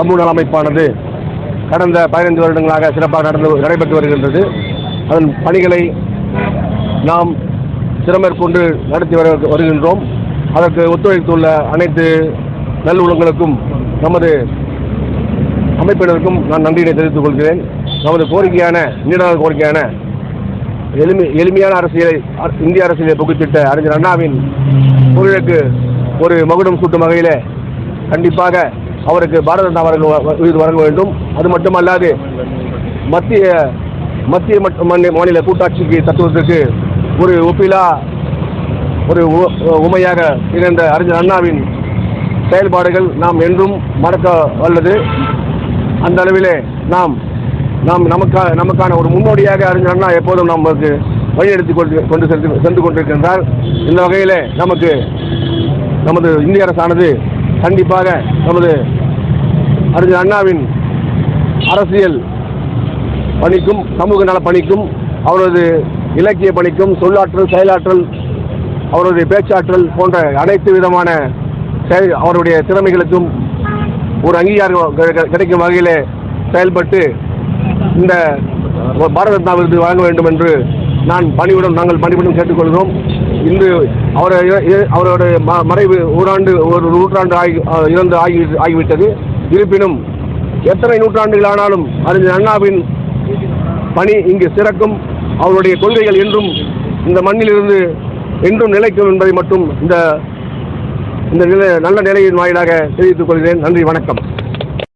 சமூக நல அமைப்பானது கடந்த பதினைந்து வருடங்களாக சிறப்பாக நடந்து நடைபெற்று வருகின்றது. அதன் பணிகளை நாம் சிரமேற்கொண்டு நடத்தி வர வருகின்றோம். அதற்கு ஒத்துழைத்துள்ள அனைத்து நல்லுள்ளங்களுக்கும் நமது அமைப்பினருக்கும் நான் நன்றியினை தெரிவித்துக் கொள்கிறேன். நமது கோரிக்கையான நீடாத கோரிக்கையான எளிமை எளிமையான அரசியலை இந்திய அரசியலை புகுத்திட்ட அறிஞர் அண்ணாவின் தொழிலுக்கு ஒரு மகுடம் சூட்டும் வகையில் கண்டிப்பாக அவருக்கு பாரத ரத்னா வழங்க வ- விருது வழங்க வேண்டும். அது மட்டுமல்லாது மத்திய மத்திய மட்- மாநில கூட்டாட்சிக்கு தத்துவத்திற்கு ஒரு ஒப்பிலா ஒரு உ- உமையாக இணைந்த அறிஞர் அண்ணாவின் செயல்பாடுகள் நாம் என்றும் மறக்க வல்லது. அந்த அளவிலே நாம் நாம் நமக்கா நமக்கான ஒரு முன்னோடியாக அறிஞர் அண்ணா எப்போதும் நமக்கு வழிநடத்தி கொண்டு கொண்டு சென்று சென்று கொண்டிருக்கின்றார். இந்த வகையில் நமக்கு நமது இந்திய அரசானது கண்டிப்பாக நமது அறிஞர் அண்ணாவின் அரசியல் பணிக்கும் சமூக நல பணிக்கும் அவரது இலக்கிய பணிக்கும் சொல்லாற்றல் செயலாற்றல் அவருடைய பேச்சாற்றல் போன்ற அனைத்து விதமான செயல் அவருடைய திறமைகளுக்கும் ஒரு அங்கீகாரம் கிடைக்கும் வகையில் செயல்பட்டு இந்த பாரத ரத்னா விருது வழங்க வேண்டும் என்று நான் பணியுடன் நாங்கள் பணிவுடன் கேட்டுக்கொள்கிறோம். இன்று அவர் அவருடைய ம- மறைவு ஓராண்டு ஒரு நூற்றாண்டு ஆகி இறந்து ஆகி ஆகிவிட்டது. இருப்பினும் எத்தனை நூற்றாண்டுகள் ஆனாலும் அறிஞர் அண்ணாவின் பணி இங்கு சிறக்கும். அவருடைய கொள்கைகள் என்றும் இந்த மண்ணிலிருந்து என்றும் நிலைக்கும் என்பதை மட்டும் இந்த இந்த நிலை நல்ல நிலையின் வாயிலாக தெரிவித்துக் கொள்கிறேன். நன்றி வணக்கம்.